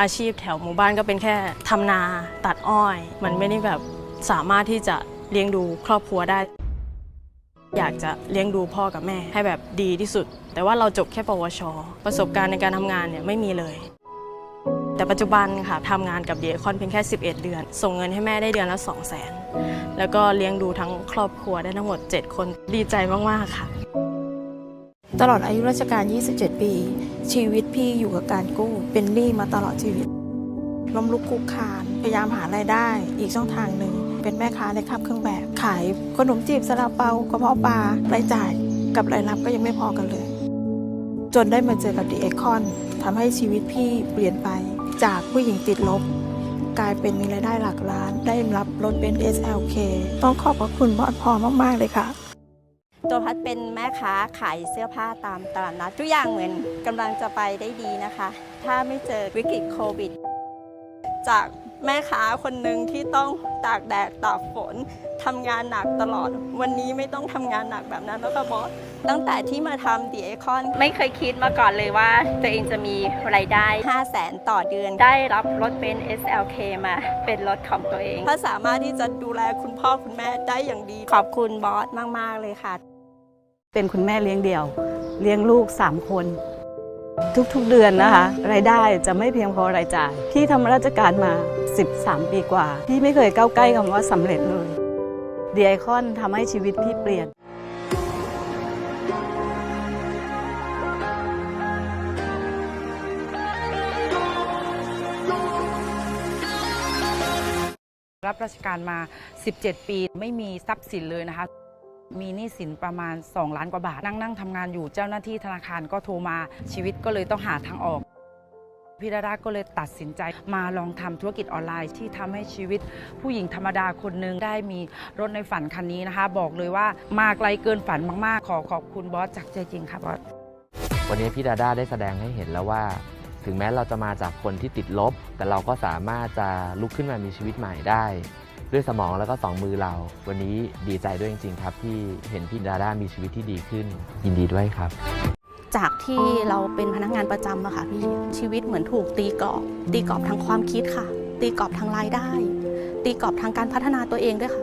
อาชีพแถวหมู่บ้านก็เป็นแค่ทำนาตัดอ้อย มันไม่ได้แบบสามารถที่จะเลี้ยงดูครอบครัวได้ อยากจะเลี้ยงดูพ่อกับแม่ให้แบบดีที่สุด แต่ว่าเราจบแค่ปวช ประสบการณ์ในการทำงานเนี่ยไม่มีเลย แต่ปัจจุบันค่ะทำงานกับเดียคอนเพียงแค่ 11 เดือน ส่งเงินให้แม่ได้เดือนละ 2 0 0 0 0 0แล้วก็เลี้ยงดูทั้งครอบครัวได้ทั้งหมด 7 คนดีใจมาก ๆ ค่ะ ตลอดอายุราชการ 27 ปี ชีวิตพี่อยู่กับการกู้ เป็นหนี้มาตลอดชีวิต ล้มลุกคุกคาน พยายามหารายได้ อีกช่องทางหนึ่ง เป็นแม่ค้าในคาบเครื่องแบบ ขายขนมจีบซาลาเปากระเพาะปลารายจ่าย กับรายรับก็ยังไม่พอกันเลย จนได้มาเจอกับดีเอคอนทำให้ชีวิตพี่เปลี่ยนไป จากผู้หญิงติดลบ กลายเป็นมีรายได้หลักล้าน ได้รับรถเบนซ์ SLK ต้องขอบพระคุณบอสพอมาก ๆ เลยค่ะ ตัวพัดเป็นแม่ค้าขายเสื้อผ้าตามตลาดนัดทุกอย่างเหมือนกำลังจะไปได้ดีนะคะ ถ้าไม่เจอวิกฤตโควิด จากแม่ค้าคนหนึ่งที่ต้องตากแดดตากฝนทำงานหนักตลอด วันนี้ไม่ต้องทำงานหนักแบบนั้นแล้วค่ะบอสตั้งแต่ที่มาทำดีเอคอนไม่เคยคิดมาก่อนเลยว่า ตัวเองจะมีรายได้ 5 0 0แสนต่อเดือน ได้รับรถเบน SLK มาเป็นรถของตัวเองถ้าสามารถที่จะดูแลคุณพ่อคุณแม่ได้อย่างดี ขอบคุณบอสมาก ๆ เลยค่ะ เป็นคุณแม่เลี้ยงเดี่ยว เลี้ยงลูก 3 คน ทุกๆเดือนนะคะ รายได้จะไม่เพียงพอรายจ่ายพี่ทำราชการมา 13 ปีกว่า พี่ไม่เคยก้าวใกล้คำว่าสำเร็จเลยเดีไอคอนทำให้ชีวิตพี่เปลี่ยน รับราชการมา 17 ปีไม่มีทรัพย์สินเลยนะคะ มีหนี้สินประมาณ 2 ล้านกว่าบาท นั่งนั่งทำงานอยู่เจ้าหน้าที่ธนาคารก็โทรมาชีวิตก็เลยต้องหาทางออกพี่ดาดาก็เลยตัดสินใจมาลองทำธุรกิจออนไลน์ที่ทำให้ชีวิต ผู้หญิงธรรมดาคนหนึ่งได้มีรถในฝันคันนี้นะคะ บอกเลยว่ามาไกลเกินฝันมาก ๆ ขอขอบคุณบอสจากใจจริงค่ะบอสวันนี้พี่ดาด้าได้แสดงให้เห็นแล้วว่า ถึงแม้เราจะมาจากคนที่ติดลบ แต่เราก็สามารถจะลุกขึ้นมามีชีวิตใหม่ได้ ด้วยสมองแล้วก็สองมือเรา วันนี้ดีใจด้วยจริง ๆ ครับ ที่เห็นพี่ดาด้ามีชีวิตที่ดีขึ้น ยินดีด้วยครับ จากที่เราเป็นพนักงานประจำอะค่ะพี่ชีวิตเหมือนถูกตีกรอบ ตีกรอบทางความคิดค่ะ ตีกรอบทางรายได้ ตีกรอบทางการพัฒนาตัวเองด้วยค่ะ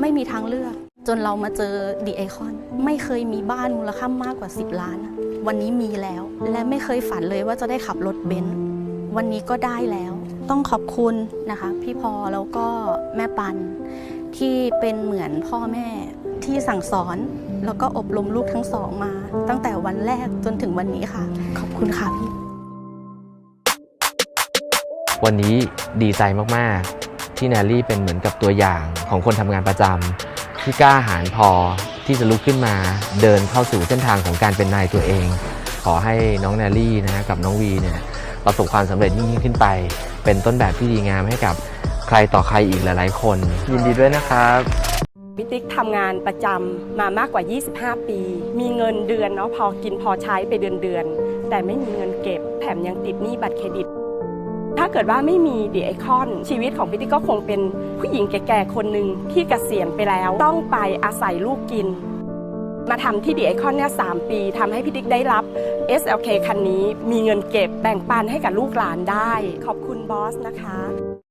ไม่มีทางเลือก จนเรามาเจอดีไอคอนไม่เคยมีบ้านมูลค่ามากกว่า 10 ล้าน วันนี้มีแล้ว และไม่เคยฝันเลยว่าจะได้ขับรถเบนซ์วันนี้ก็ได้แล้ว ต้องขอบคุณนะคะ พี่พอแล้วก็แม่ปันที่เป็นเหมือนพ่อแม่ที่สั่งสอน แล้วก็อบรมลูกทั้งสองมา ตั้งแต่วันแรกจนถึงวันนี้ค่ะ ขอบคุณค่ะพี่วันนี้ดีใจมาก ๆ ที่แนลลี่เป็นเหมือนกับตัวอย่างของคนทำงานประจำที่กล้าหาญพอที่จะลุกขึ้นมาเดินเข้าสู่เส้นทางของการเป็นนายตัวเอง ขอให้น้องแนลลี่นะฮะกับน้องวีเนี่ย ประสบความสำเร็จยิ่งขึ้นไป เป็นต้นแบบที่ดีงามให้กับใครต่อใครอีกหลาย ๆ คน ยินดีด้วยนะครับพี่ติ๊กทำงานประจำมามากกว่า 25 ปี มีเงินเดือนเนาะพอกินพอใช้ไปเดือนเดือน แต่ไม่มีเงินเก็บแถมยังติดหนี้บัตรเครดิต ถ้าเกิดว่าไม่มีเดีไอคอน ชีวิตของพี่ติ๊กก็คงเป็นผู้หญิงแก่ๆคนหนึ่งที่เกษียณไปแล้ว ต้องไปอาศัยลูกกิน มาทำที่ดีไอคอนเนี่ยสปีทำให้พี่ดิ๊กได้รับ SLK คันนี้มีเงินเก็บแบ่งปันให้กับลูกหลานได้ ขอบคุณบอสนะคะ